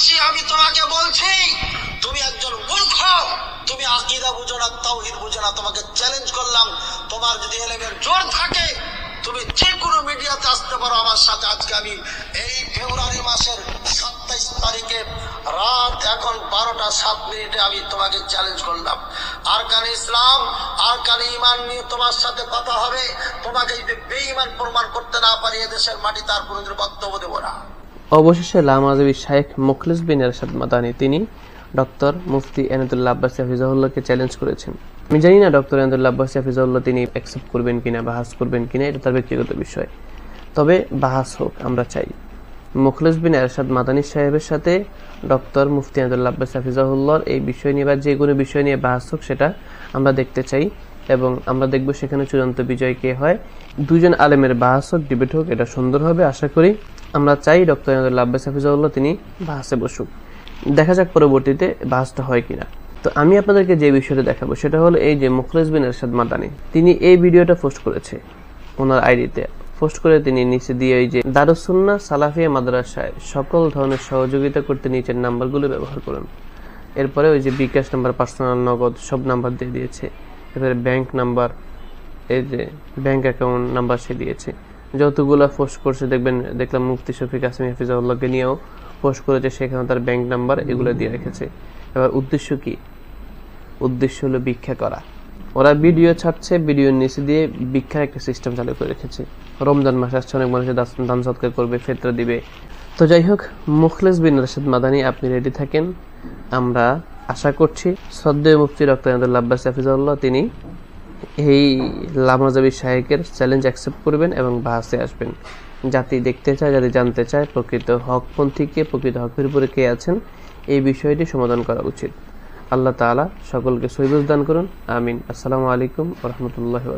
দেশবাসী আমি তোমাকে বলছি, তুমি একজন মূর্খ, তুমি আকিদা বুঝো না, তাওহিদ বুঝো না, তোমাকে চ্যালেঞ্জ করলাম, তোমার যদি এলেমের জোর থাকে, তুমি যে কোনো মিডিয়াতে আসতে পারো, আমার সাথে আজকে আমি এই ফেব্রুয়ারি মাসের সাতাইশ তারিখে রাত এখন বারোটা সাত মিনিটে আমি তোমাকে চ্যালেঞ্জ করলাম। আর কানে ইসলাম আর কানে ইমান নিয়ে তোমার সাথে কথা হবে, তোমাকে যদি বেঈমান প্রমাণ করতে না পারি, এদেশের মাটি তার কোনোদিন বক্তব্য দেবো না। অবশেষে লামাজবি শাইখ মুখলিস বিন এরশাদ মাদানি, তিনি ডক্টর মুফতি এনাদুল্লাহ আব্বাস হাফিজাউল্লাহকে চ্যালেঞ্জ করেছেন। আমি জানি না ডক্টর এনাদুল্লাহ আব্বাস হাফিজাউল্লাহ তিনি অ্যাকসেপ্ট করবেন কিনা, বাহাস করবেন কিনা, এটা তার ব্যক্তিগত বিষয়। তবে বাহাস হোক, আমরা চাই। মুখলিস বিন এরশাদ মাদানী সাহেবের সাথে ডক্টর মুফতি এনাদুল্লাহ আব্বাস হাফিজাউল্লাহর এই বিষয় নিয়ে বা যে কোনো বিষয় নিয়ে বাহাস হোক, সেটা আমরা দেখতে চাই এবং আমরা দেখব সেখানে চূড়ান্ত বিজয় কে হয়। দুজন আলেমের বাহাস হোক ডিবেট হোক, এটা সুন্দর হবে, আশা করি। আমরা চাই ডক্টর এনাদুল্লাহ আব্বাস হাফিজাউল্লাহ তিনি বাহাসে বসুক। দেখা যাক পরবর্তীতে বাহাসটা হয় কিনা। তো আমি আপনাদেরকে যে বিষয়টা দেখাবো, সেটা হলো এই যে মুখলেস বিন এরশাদ মাদানি। তিনি এই ভিডিওটা পোস্ট করেছে ওনার আইডিতে। পোস্ট করে তিনি নিচে দিয়ে এই যে দারুসুন্না সালাফিয়া মাদ্রাসায় সকল ধরনের সহযোগিতা করতে নিচের নাম্বারগুলো ব্যবহার করুন। এরপরে ওই যে বিকাশ নাম্বার, পার্সোনাল নগদ, সব নাম্বার দিয়ে দিয়েছে। এরপরে ব্যাংক নাম্বার, এই যে ব্যাংক অ্যাকাউন্ট নাম্বার সে দিয়েছে। যতগুলো পোস্ট করছে, দেখবেন, দেখলাম মুফতি শফিক আসমি হাফিজাউল্লাহকে নিয়েও পোস্ট করেছে সেখানে তার ব্যাংক নাম্বার এগুলো দিয়ে রেখেছে। এবার উদ্দেশ্য কি? উদ্দেশ্য হলো ভিক্ষা করা। ওরা ভিডিও ছাড়ছে ভিডিওর নিচে দিয়ে ভিক্ষার একটা সিস্টেম চালু করে রেখেছে। রমজান মাসে আসছে, অনেক মানুষের দান সৎকার করবে, ফেতরা দিবে। তো যাই হোক, মুখলেস বিন রাশেদ মাদানি, আপনি রেডি থাকেন। আমরা আশা করছি শ্রদ্ধেয় মুফতি ডক্টর আব্বাস হাফিজাউল্লাহ তিনি এই লামাজাবি শাহেকের চ্যালেঞ্জ অ্যাকসেপ্ট করবেন এবং বাহাসে আসবেন। জাতি দেখতে চায়, জাতি জানতে চায়, প্রকৃত হকপন্থীকে প্রকৃত হকের উপরে কে আছেন, এই বিষয়টি সমাধান করা উচিত। আল্লাহ তালা সকলকে সৈবুজ দান করুন। আমিন। আসসালামু আলাইকুম রহমতুল্লাহ